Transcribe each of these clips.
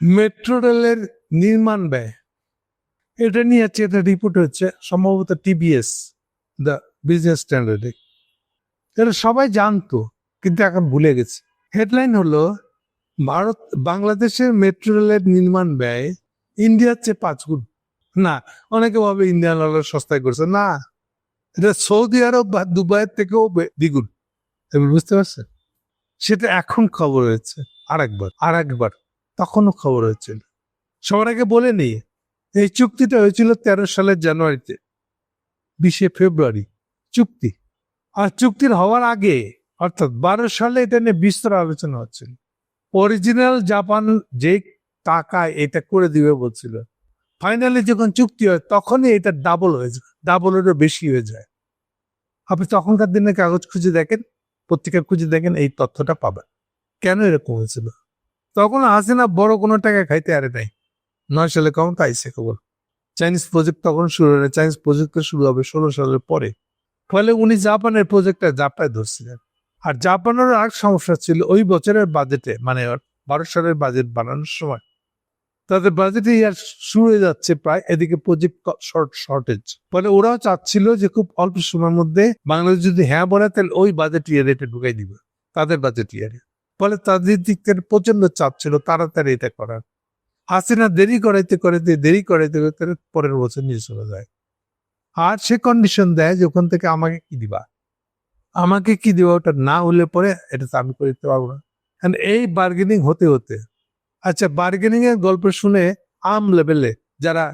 Metro রেলের নির্মাণ ব্যয়। এটা নিয়ে হচ্ছে একটা রিপোর্ট হচ্ছে সম্ভবত টিবিএস দ্য বিজনেস স্ট্যান্ডার্ডে এটা সবাই জানতো, কিন্তু এখন ভুলে গেছে। হেডলাইন হলো, ভারত, বাংলাদেশের মেট্রো রেলের নির্মাণ ব্যয় ইন্ডিয়ার চেয়ে পাঁচ গুণ। না, অনেকে ভাবে ইন্ডিয়ান রেলের সস্তায় করছে। না, এটা সৌদি আরব বা দুবাইয়ের থেকেও দ্বিগুণ। বুঝতে পারছেন সেটা এখন খবর হয়েছে আর একবার আর একবার তখনও খবর হয়েছিল। সবার আগে বলে নেই, এই চুক্তিটা হয়েছিল তেরো সালের জানুয়ারিতে, বিশে ফেব্রুয়ারি, চুক্তি। আর চুক্তির হওয়ার আগে, অর্থাৎ বারো সালে এটা নিয়ে বিস্তর আলোচনা হচ্ছিল। অরিজিনাল জাপান যে টাকায় এটা করে দিবে বলছিল ফাইনালি যখন চুক্তি হয় তখনই এটা ডাবল হয়ে যায় ডাবলেরও বেশি হয়ে যায়। আপনি তখনকার দিনে কাগজ খুঁজে দেখেন, পত্রিকা খুঁজে দেখেন, এই তথ্যটা পাবেন। কেন এরকম হয়েছিল? তখন হাসিনা বড় কোনো টাকা খাইতে আরে নাই। নয় সালে কম তাইছে কেবল চাইনিজ প্রজেক্ট তখন শুরু হয় চাইনিজ প্রজেক্ট শুরু হবে ষোলো সালের পরে। ফলে উনি জাপানের প্রজেক্টটা জাপায় ধরছিলেন। আর জাপানের আর সমস্যা ছিল ওই বছরের বাজেটে মানে বারো সালের বাজেট বানানোর সময়। তাদের বাজেটে ইয়ার শুরু হয়ে যাচ্ছে প্রায়, এদিকে প্রজেক্ট শর্ট শর্টেজ ফলে ওরাও চাচ্ছিল যে খুব অল্প সময়ের মধ্যে বাংলাদেশ যদি হ্যাঁ বলে, তাহলে ওই বাজেট ইয়ারে এটা ঢুকাই দিবে, তাদের বাজেট ইয়ারে ফলে তাদের দিক থেকে প্রচণ্ড চাপ ছিল, তাড়াতাড়ি এটা করার। হাসিনা দেরি করাইতে করাইতে, দেরি করাইতে করাইতে পরের বছর নিয়ে চলে যায়। আর সে কন্ডিশন দেয় যে ওখান থেকে আমাকে কি দিবা? আমাকে কি দিবা ওটা না হলে পরে এটা তো আমি করে দিতে পারব না। এই বার্গেনিং হতে হতে আচ্ছা বার্গেনিং এর গল্প শুনে আম লেভেলে যারা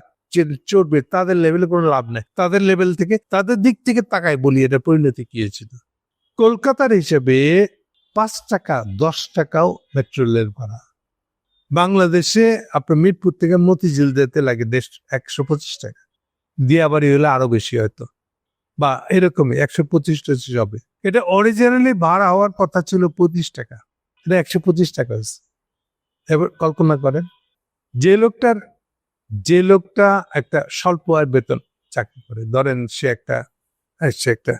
চড়বে তাদের লেভেলে কোনো লাভ নেই। তাদের লেভেল থেকে, তাদের দিক থেকে তাকায় বলি এটা পরিণতি কি হয়েছিল। কলকাতার হিসেবে পাঁচ টাকা, দশ টাকাও মেট্রো রেলের ভাড়া। বাংলাদেশে আপনার মিরপুর থেকে মতিঝিল যেতে লাগে দেশ একশো পঁচিশ টাকা। দিয়াবাড়ি হলে আরও বেশি হয়তো। বা এরকমই একশো পঁচিশ টচিশ হবে। এটা অরিজিনালি ভাড়া হওয়ার কথা ছিল পঁচিশ টাকা। এটা একশো পঁচিশ টাকা হয়েছে। এবার কল্পনা করেন, যে লোকটার, যে লোকটা একটা স্বল্প আয় বেতন চাকরি করে, ধরেন সে একটা সে একটা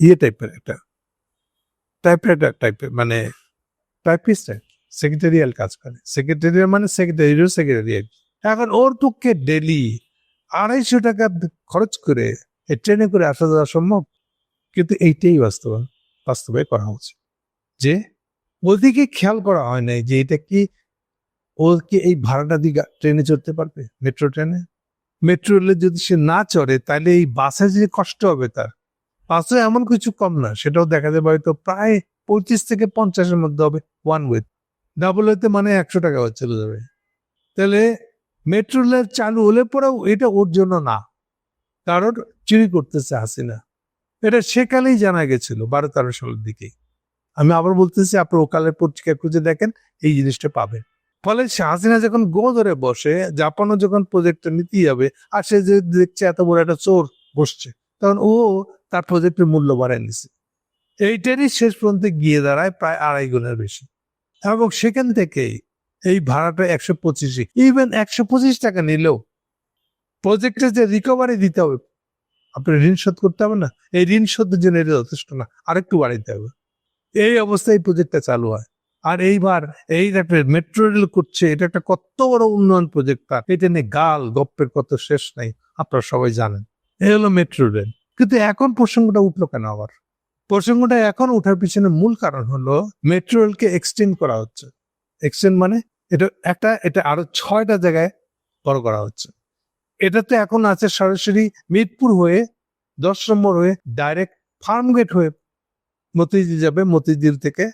ইয়ে টাইপের একটা টাইপরাইটার টাইপের মানে টাইপিস্ট সেক্রেটারিয়াল কাজ করে। সেক্রেটারিয়াল মানে সেক্রেটারিও সেক্রেটারিয়াল এখন ওর পক্ষে ডেলি আড়াইশো টাকা খরচ করে এই ট্রেনে করে আসা যাওয়া সম্ভব? কিন্তু এইটাই বাস্তব, বাস্তবে করা উচিত। যে ওদিকে খেয়াল করা হয় নাই যে এটা কি ও কি এই ভাড়াটা দিয়ে ট্রেনে চড়তে পারবে? মেট্রো ট্রেনে মেট্রো রেলে যদি সে না চড়ে, তাহলে এই বাসে যে কষ্ট হবে তার। বাসে এমন কিছু কম না, সেটাও দেখা যাবে হয়তো প্রায় পঁচিশ থেকে পঞ্চাশের মধ্যে হবে ওয়ান ওয়ে ডাবল হইতে মানে একশো টাকা চলে যাবে। তাহলে মেট্রো রেল চালু হলে পরেও এটা ওর জন্য না, কারণ চুরি করতেছে হাসিনা। এটা সেকালেই জানা গেছিল, বারো তেরো সালের দিকে। আমি আবার বলতেছি, আপনার ওকালের পত্রিকা খুঁজে দেখেন, এই জিনিসটা পাবেন। ফলে হাসিনা যখন গো ধরে বসে, জাপানও যখন প্রজেক্টটা নিতেই যাবে আর সে যে দেখছে এত বড় একটা চোর বসছে, তখন ও তার প্রজেক্টের মূল্য বাড়ায় নিছে। এইটারই শেষ পর্যন্ত গিয়ে দাঁড়ায় প্রায় আড়াই গুণের বেশি। এবং সেখান থেকে এই ভাড়াটা একশো পঁচিশে ইভেন একশো পঁচিশ টাকা নিলেও প্রজেক্টের যে রিকভারি দিতে হবে আপনি ঋণ শোধ করতে হবে না, এই ঋণ শোধের জন্য এটা যথেষ্ট না, আরেকটু বাড়াইতে হবে। এই অবস্থায় প্রজেক্টটা চালু হয়। আর এইবার এই একটা মেট্রো রেল করছে, এটা একটা কত বড় উন্নয়ন প্রজেক্ট এটা নিয়ে গাল গপ্পের কত শেষ নাই, আপনারা সবাই জানেন। এই হলো মেট্রো রেল কিন্তু এখন প্রসঙ্গটা উঠল কেন আবার? প্রসঙ্গটা এখন ওঠার পিছনে মূল কারণ হলো মেট্রো রেলকে এক্সটেন্ড করা হচ্ছে। এক্সটেন্ড মানে এটা একটা, এটা আরও ছয়টা জায়গায় বড় করা হচ্ছে। এটাতে এখন আছে সরাসরি মিরপুর হয়ে দশ নম্বর হয়ে ডাইরেক্ট ফার্ম গেট হয়ে মতিঝিল যাবে, মতিঝিল থেকে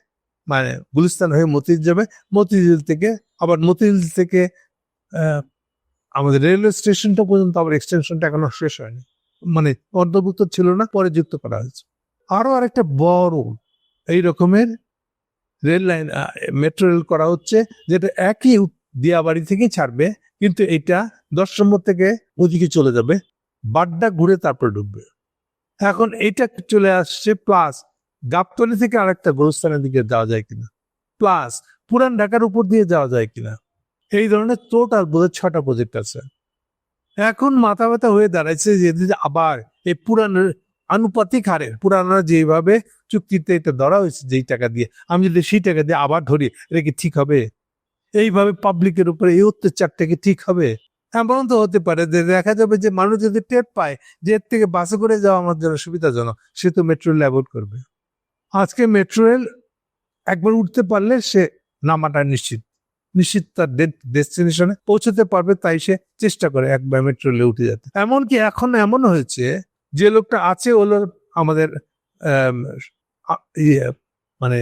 মানে গুলিস্তান হয়ে মতিঝিল যাবে, মতিঝিল থেকে আবার মতিঝিল থেকে আমাদের রেলওয়ে স্টেশনটা পর্যন্ত আবার এক্সটেনশনটা এখনও শেষ হয়নি। মানে অন্তর্ভুক্ত ছিল না, পরে যুক্ত করা হয়েছে। আরও আরেকটা বড় এই রকমের রেল লাইন মেট্রো রেল করা হচ্ছে, যেটা একই দিয়াবাড়ি থেকেই ছাড়বে, কিন্তু এটা দশ নম্বর থেকে ওদিকে চলে যাবে, বাড্ডা ঘুরে তারপরে ঢুকবে। এখন এটা চলে আসছে প্লাস, গাবতলি থেকে আরেকটা গোরস্থানের দিকে যাওয়া যায় কিনা, প্লাস পুরান ঢাকার উপর দিয়ে যাওয়া যায় কিনা, এই ধরনের টোটাল বোধ ছটা প্রজেক্ট আছে। এখন মাথা ব্যথা হয়ে দাঁড়াইছে যে আবার এই পুরানের আনুপাতিক হারে পুরানরা যেভাবে চুক্তিতে এটা ধরা হয়েছে যেই টাকা দিয়ে, আমি যদি সেই টাকা দিয়ে আবার ধরি, এটা কি ঠিক হবে? এইভাবে পাবলিকের উপরে এই অত্যাচারটা কি ঠিক হবে? এমন তো হতে পারে যে দেখা যাবে যে মানুষ যদি টের পায় যে এর থেকে বাসে করে যাওয়া আমার জন্য সুবিধাজনক, সে তো মেট্রো রেল অ্যাভয়েড করবে। আজকে মেট্রো রেল একবার উঠতে পারলে সে নামাটা নিশ্চিত। নিশ্চিত তার ডেস্টিনেশনে পৌঁছতে পারবে তাই সে চেষ্টা করে এক মেট্রো রেলে উঠে যেতে। এমনকি এখন এমন হয়েছে যে লোকটা আছে হলো আমাদের আম, ইয়ে, মানে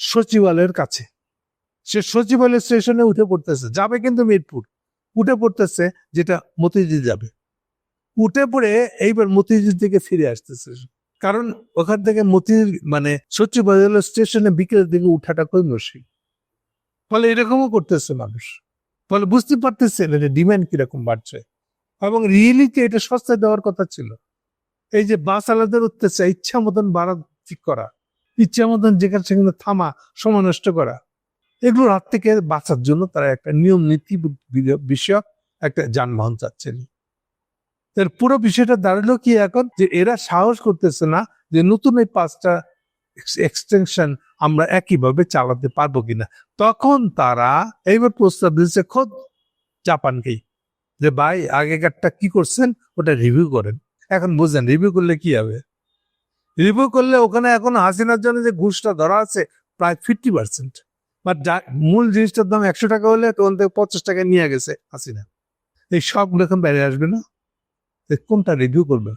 সচিবালয়ের কাছে। সে সচিবালয় স্টেশনে উঠে পড়তেছে যাবে কিন্তু মিরপুর। উঠে পড়তেছে যেটা মতিঝিল যাবে। উঠে পড়ে এইবার মতিঝিল থেকে ফিরে আসতেছে। কারণ ওখান থেকে মতিঝিল মানে সচিবালয় স্টেশনে বিকেলের দিকে উঠাটা খুবই মুশকিল। ফলে এরকমও করতেছে মানুষ। ফলে বুঝতে পারতেছে না যে ডিমান্ড কীরকম বাড়ছে। এবং রিয়েলিতে এটা সস্তায় দেওয়ার কথা ছিল। এই যে বাস আলাদার উঠতেছে ইচ্ছা মতন বাড়া ঠিক করা, ইচ্ছা মতন যেখানে সেখানে থামা, সময় নষ্ট করা, এগুলোর হাত থেকে বাঁচার জন্য তারা একটা নিয়ম, নীতি বিষয়ক একটা যানবাহন চাচ্ছেন। এর পুরো বিষয়টা দাঁড়াল কি এখন? যে এরা সাহস করতেছে না যে নতুন এই পাঁচটা এক্সটেনশন আমরা একইভাবে চালাতে পারব কিনা। তখন তারা এইবার প্রস্তাব দিচ্ছে খোদ জাপানকেই যে, ভাই, আগেকারটা কি করছেন? ওটা রিভিউ করেন। এখন বুঝলেন রিভিউ করলে কি হবে? রিভিউ করলে ওখানে এখন হাসিনার জন্য যে ঘুষটা ধরা আছে প্রায় ফিফটি পার্সেন্ট বাট মূল জিনিসটার দাম একশো টাকা হলে তখন থেকে পঞ্চাশ টাকা নিয়ে গেছে হাসিনা। এই সব এখন বেড়ে আসবে না? কোনটা রিভিউ করবে?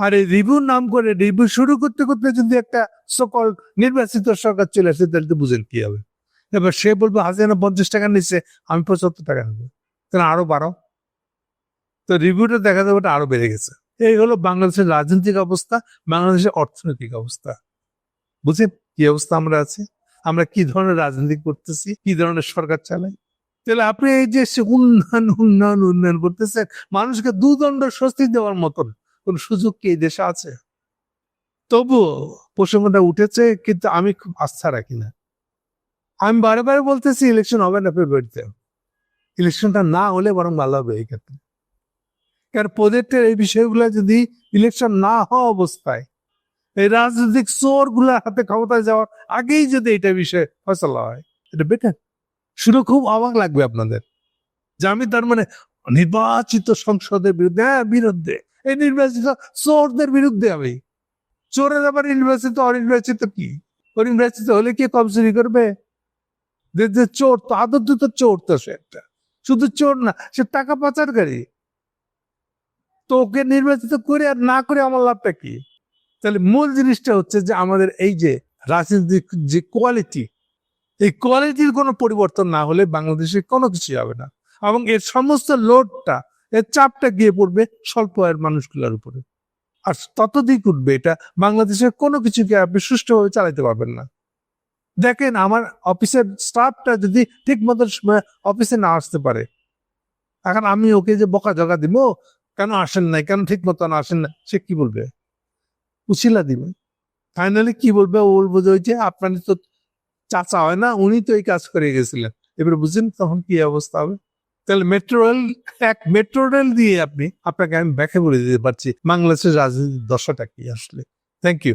আর এই রিভিউর নাম করে রিভিউ শুরু করতে করতে যদি একটা সকল নির্বাচিত সরকার চলে আসে, তাহলে তো বুঝেন কি হবে। এবার সে বলবে, হাসিনা পঞ্চাশ টাকা নিচ্ছে, আমি পঁচাত্তর টাকা নেব। তাহলে আরও বাড়াও তো রিভিউটা দেখা যাবে ওটা আরও বেড়ে গেছে। এই হলো বাংলাদেশের রাজনৈতিক অবস্থা, বাংলাদেশের অর্থনৈতিক অবস্থা। বুঝে কি অবস্থা আমরা আছি? আমরা কি ধরনের রাজনীতি করতেছি, কি ধরনের সরকার চালাই? তাহলে আপনি এই যে উন্নয়ন উন্নয়ন উন্নয়ন করতেছেন, মানুষকে দুদণ্ড স্বস্তি দেওয়ার মতন কোন সুযোগ কি এই দেশে আছে? তবুও প্রসঙ্গটা উঠেছে, কিন্তু আমি খুব আস্থা রাখি না। আমি বারে বারে বলতেছি ইলেকশন হবে না ফেব্রুয়ারিতে ইলেকশনটা না হলে বরং ভালো হবে এই ক্ষেত্রে। কারণ প্রজেক্টের এই বিষয়গুলো যদি ইলেকশন না হওয়া অবস্থায়, এই রাজনৈতিক চোরগুলার হাতে ক্ষমতায় যাওয়ার আগেই যদি এটা বিষয়ে ফসলা হয়, এটা বেটার শুনে খুব অবাক লাগবে আপনাদের যে আমি তার মানে নির্বাচিত সংসদের বিরুদ্ধে হ্যাঁ বিরুদ্ধে এই নির্বাচিত চোরদের বিরুদ্ধে আমি। চোরের আবার নির্বাচিত, অনির্বাচিত কি? অনির্বাচিত হলে কি কম চুরি করবে? যে যে চোর তো আদর তো চোর তো সে একটা। শুধু চোর না, সে টাকা পাচারকারী। তো ওকে নির্বাচিত করে আর না করে আমার লাভটা কি? তাহলে মূল জিনিসটা হচ্ছে যে আমাদের এই যে রাজনীতিক যে কোয়ালিটি এই কোয়ালিটির কোনো পরিবর্তন না হলে বাংলাদেশে কোনো কিছু হবে না। এবং এর সমস্ত লোডটা এর চাপটা গিয়ে পড়বে স্বল্প আয়ের মানুষগুলোর উপরে। আর ততদিক উঠবে এটা বাংলাদেশের কোনো কিছুকে আপনি সুষ্ঠুভাবে চালাতে পারবেন না। দেখেন আমার অফিসের স্টাফটা যদি ঠিক মতো অফিসে না আসতে পারে, এখন আমি ওকে যে বকা জগা দিব, কেন আসেন নাই, কেন ঠিক মতন আসেন না সে কি বলবে? উচিলা দিবে। ফাইনালি কি বলবে? ও বলব যে আপনার তো চাচা হয় না, উনি তো এই কাজ করে গেছিলেন। এবারে বুঝছেন তখন কি অবস্থা হবে? তাহলে মেট্রো রেল এক মেট্রো রেল দিয়ে আপনি আপনাকে আমি ব্যাখ্যা করে দিতে পারছি। বাংলাদেশের রাজনীতির দশাটা কি আসলে? Thank you